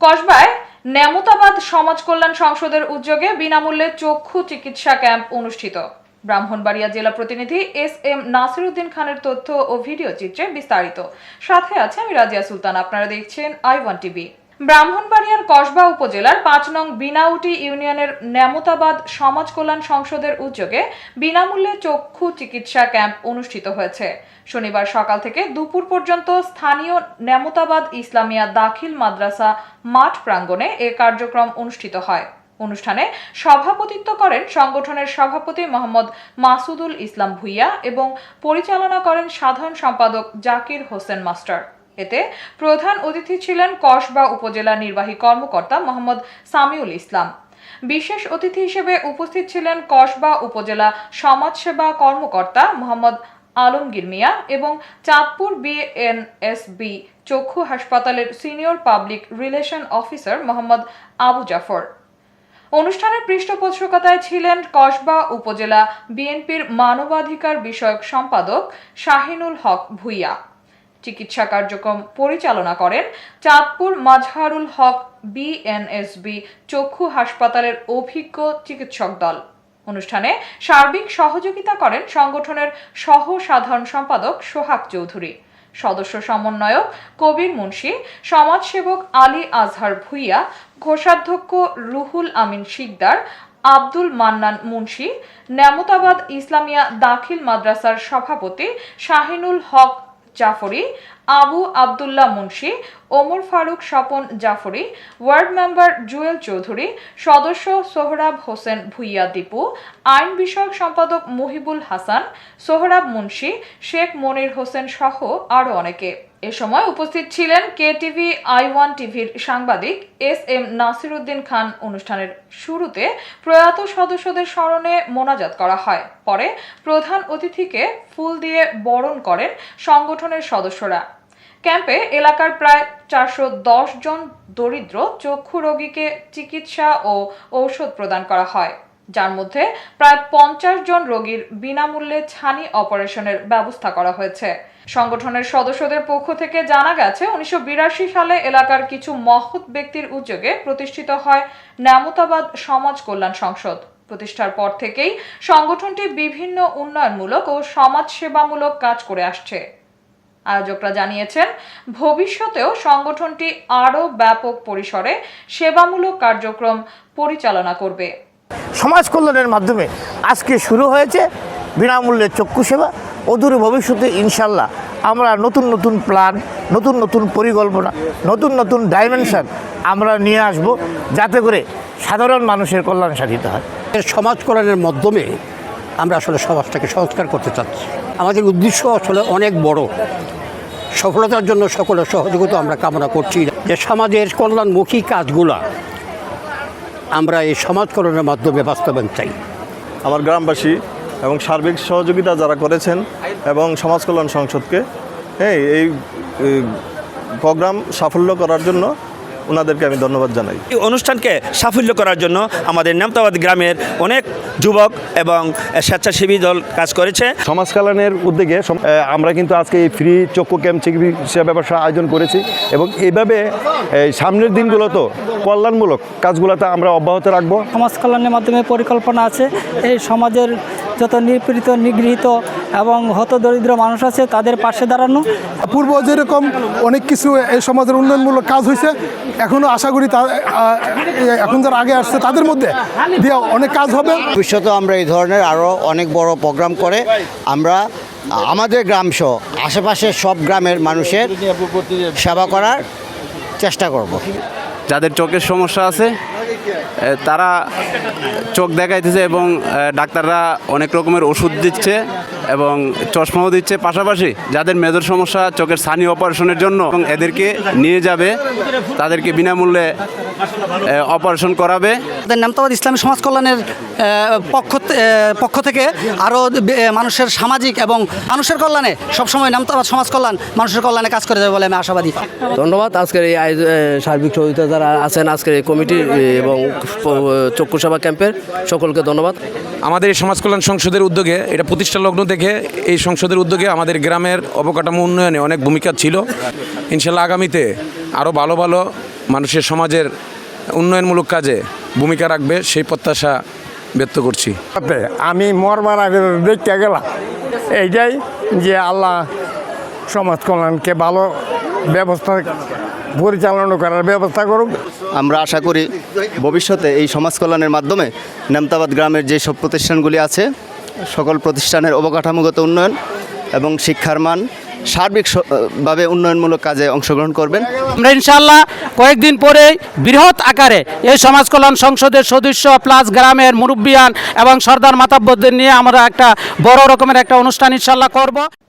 কসবায় নেমতাবাদ সমাজ কল্যাণ সংসদের উদ্যোগে বিনামূল্যে চক্ষু চিকিৎসা ক্যাম্প অনুষ্ঠিত। ব্রাহ্মণবাড়িয়া জেলা প্রতিনিধি এস এম নাসিরুদ্দিন খানের তথ্য ও ভিডিও চিত্রে বিস্তারিত। সাথে আছে আমি রাজিয়া সুলতান, আপনারা দেখছেন আই ওয়ান টিভি। ব্রাহ্মণবাড়িয়ার কসবা উপজেলার পাঁচ নং বিনাউটি ইউনিয়নের নেমতাবাদ সমাজ কল্যাণ সংসদের উদ্যোগে বিনামূল্যে চক্ষু চিকিৎসা ক্যাম্প অনুষ্ঠিত হয়েছে। শনিবার সকাল থেকে দুপুর পর্যন্ত স্থানীয় নেমতাবাদ ইসলামিয়া দাখিল মাদ্রাসা মাঠ প্রাঙ্গণে এ কার্যক্রম অনুষ্ঠিত হয়। অনুষ্ঠানে সভাপতিত্ব করেন সংগঠনের সভাপতি মোহাম্মদ মাসুদুল ইসলাম ভুইয়া এবং পরিচালনা করেন সাধারণ সম্পাদক জাকির হোসেন মাস্টার। এতে প্রধান অতিথি ছিলেন কসবা উপজেলা নির্বাহী কর্মকর্তা মোহাম্মদ সামিউল ইসলাম। বিশেষ অতিথি হিসেবে উপস্থিত ছিলেন কসবা উপজেলা সমাজসেবা কর্মকর্তা মোহাম্মদ আলমগীর মিয়া এবং চাঁদপুর বিএনএসবি চক্ষু হাসপাতালের senior public relation officer Mohammad Abu Jafar. অনুষ্ঠানের পৃষ্ঠপোষকতায় ছিলেন কসবা উপজেলা বিএনপির মানবাধিকার বিষয়ক সম্পাদক শাহিনুল হক ভুইয়া। চিকিৎসা কার্যক্রম পরিচালনা করেন চাঁদপুর মাজহারুল হক বিএনএসবি চক্ষু হাসপাতালের অভিজ্ঞ চিকিৎসক দল। অনুষ্ঠানে সার্বিক সহযোগিতা করেন সংগঠনের সহ সাধারণ সম্পাদক সোহাগ চৌধুরী। সদস্য সমন্বয়ক কবির মুন্সি, সমাজসেবক আলী আজহার ভুইয়া, কোষাধ্যক্ষ রুহুল আমিন শিকদার, আব্দুল মান্নান মুন্সি, নেমতাবাদ ইসলামিয়া দাখিল মাদ্রাসার সভাপতি শাহিনুল হক জাফরি, আবু আবদুল্লাহ মুন্সি, ওমর ফারুক স্বপন জাফরি, ওয়ার্ড মেম্বার জুয়েল চৌধুরী, সদস্য সোহরাব হোসেন ভুইয়া দীপু, আইন বিষয়ক সম্পাদক মুহিবুল হাসান, সোহরাব মুন্সি, শেখ মনির হোসেন সহ আরও অনেকে। এ সময় উপস্থিত ছিলেন কে টিভি আই ওয়ান টিভির সাংবাদিক এস এম নাসিরুদ্দিন খান। অনুষ্ঠানের শুরুতে প্রয়াত সদস্যদের স্মরণে মোনাজাত করা হয়। পরে প্রধান অতিথিকে ফুল দিয়ে বরণ করেন সংগঠনের সদস্যরা। ক্যাম্পে এলাকার প্রায় চারশো জন দরিদ্র, চক্ষু রোগীকে চিকিৎসা ও ঔষধ প্রদান করা হয়। যার মধ্যে প্রায় পঞ্চাশ জন রোগীর বিনামূল্যে ছানি অপারেশনের ব্যবস্থা করা হয়েছে। সংগঠনের সদস্যদের পক্ষ থেকে জানা গেছে, উনিশশো বিরাশি সালে এলাকার কিছু মহৎ ব্যক্তির উদ্যোগে প্রতিষ্ঠিত হয় ন্যামতাবাদ সমাজ কল্যাণ সংসদ। প্রতিষ্ঠার পর থেকেই সংগঠনটি বিভিন্ন উন্নয়নমূলক ও সমাজসেবামূলক কাজ করে আসছে। আয়োজকরা জানিয়েছেন, ভবিষ্যতেও সংগঠনটি আরও ব্যাপক পরিসরে সেবামূলক কার্যক্রম পরিচালনা করবে। সমাজ কল্যাণের মাধ্যমে আজকে শুরু হয়েছে বিনামূল্যে চক্ষু সেবা। অদূর ভবিষ্যতে ইনশাল্লাহ আমরা নতুন নতুন প্ল্যান নতুন নতুন পরিকল্পনা, নতুন নতুন ডাইমেনশান আমরা নিয়ে আসব যাতে করে সাধারণ মানুষের কল্যাণ সাধিত হয়। সমাজ কল্যাণের মাধ্যমে আমরা আসলে সমাজটাকে সংস্কার করতে চাচ্ছি। আমাদের উদ্দেশ্য আসলে অনেক বড়। সফলতার জন্য সকলের সহযোগিতা আমরা কামনা করছি। যে সমাজের কল্যাণমুখী কাজগুলা আমরা এই সমাজকরণের মাধ্যমে বাস্তবায়ন চাই। আমার গ্রামবাসী এবং সার্বিক সহযোগিতা যারা করেছেন এবং সমাজকল্যাণ সংসদকে হ্যাঁ এই প্রোগ্রাম সাফল্য করার জন্য ওনাদেরকে আমি ধন্যবাদ জানাই। এই অনুষ্ঠানকে সাফল্য করার জন্য আমাদের নেমতাবাদ গ্রামের অনেক যুবক এবং স্বেচ্ছাসেবী দল কাজ করেছে। সমাজ কল্যাণের উদ্যোগে সম- আমরা কিন্তু আজকে এই ফ্রি চক্ষু ক্যাম্প চিকিৎসা ব্যবসা আয়োজন করেছি এবং এইভাবে এই সামনের দিনগুলোতে কল্যাণমূলক কাজগুলোতে আমরা অব্যাহত রাখব। সমাজ কল্যাণের মাধ্যমে পরিকল্পনা আছে। এই সমাজের যত নিপীড়িত নিগৃহীত এবং হতদরিদ্র মানুষ আছে তাদের পাশে দাঁড়ানো। পূর্ব যেরকম অনেক কিছু এই সমাজের উন্নয়নমূলক কাজ হয়েছে এখনও আশা করি তা এখন যারা আগে আসছে তাদের মধ্যে দিয়ে অনেক কাজ হবে। ভবিষ্যতে আমরা এই ধরনের আরও অনেক বড় প্রোগ্রাম করে আমরা আমাদের গ্রাম সহ আশেপাশের সব গ্রামের মানুষের সেবা করার চেষ্টা করব। যাদের চোখের সমস্যা আছে তারা চোখ দেখাইতেছে এবং ডাক্তাররা অনেক রকমের ওষুধ দিচ্ছে এবং চশমাও দিচ্ছে। পাশাপাশি যাদের মেজর সমস্যা চোখের সানি অপারেশনের জন্য এবং এদেরকে নিয়ে যাবে তাদেরকে বিনামূল্যে অপারেশন করাবে। আমাদের নামতাবাদ ইসলামী সমাজ কল্যাণের পক্ষ পক্ষ থেকে আরও মানুষের সামাজিক এবং মানুষের কল্যাণে সবসময় নামতাবাদ সমাজ কল্যাণ মানুষের কল্যাণে কাজ করে যাবে বলে আমি আশাবাদী। ধন্যবাদ। আজকের এই আয়োজ- সার্বিক সহযোগিতা যারা আছেন আজকের এই কমিটির এ, এবং প- চক্ষু সেবা ক্যাম্পের সকলকে ধন্যবাদ। আমাদের এই সমাজ কল্যাণ সংসদের উদ্যোগে এটা প্রতিষ্ঠা লগ্ন থেকে এই সংসদের উদ্যোগে আমাদের গ্রামের অবকাঠামো উন্নয়নে অনেক ভূমিকা ছিল। ইনশাল্লাহ আগামীতে আরও ভালো ভালো মানুষের সমাজের উন্নয়নমূলক কাজে ভূমিকা রাখবে সেই প্রত্যাশা ব্যক্ত করছি। আমি মরবার আগে দেখতে গেলাম। এইটাই যে আল্লাহ সমাজ কল্যাণকে ভালো ব্যবস্থা পরিচালনা করার ব্যবস্থা করুক। আমরা আশা করি ভবিষ্যতে এই সমাজ কল্যাণের মাধ্যমে নেমতাবাদ গ্রামের যে সব প্রতিষ্ঠানগুলি আছে সকল প্রতিষ্ঠানের অবকাঠামোগত উন্নয়ন এবং শিক্ষার মান সার্বিকভাবে উন্নয়নমূলক কাজে অংশগ্রহণ করবেন। আমরা ইনশাল্লাহ কয়েকদিন পরে বৃহৎ আকারে এই সমাজ কল্যাণ সংসদের সদস্য প্লাস গ্রামের মুরব্বিয়ান এবং সর্দার মাতাব্বরদের নিয়ে আমরা একটা বড় রকমের একটা অনুষ্ঠান ইনশাল্লাহ করব।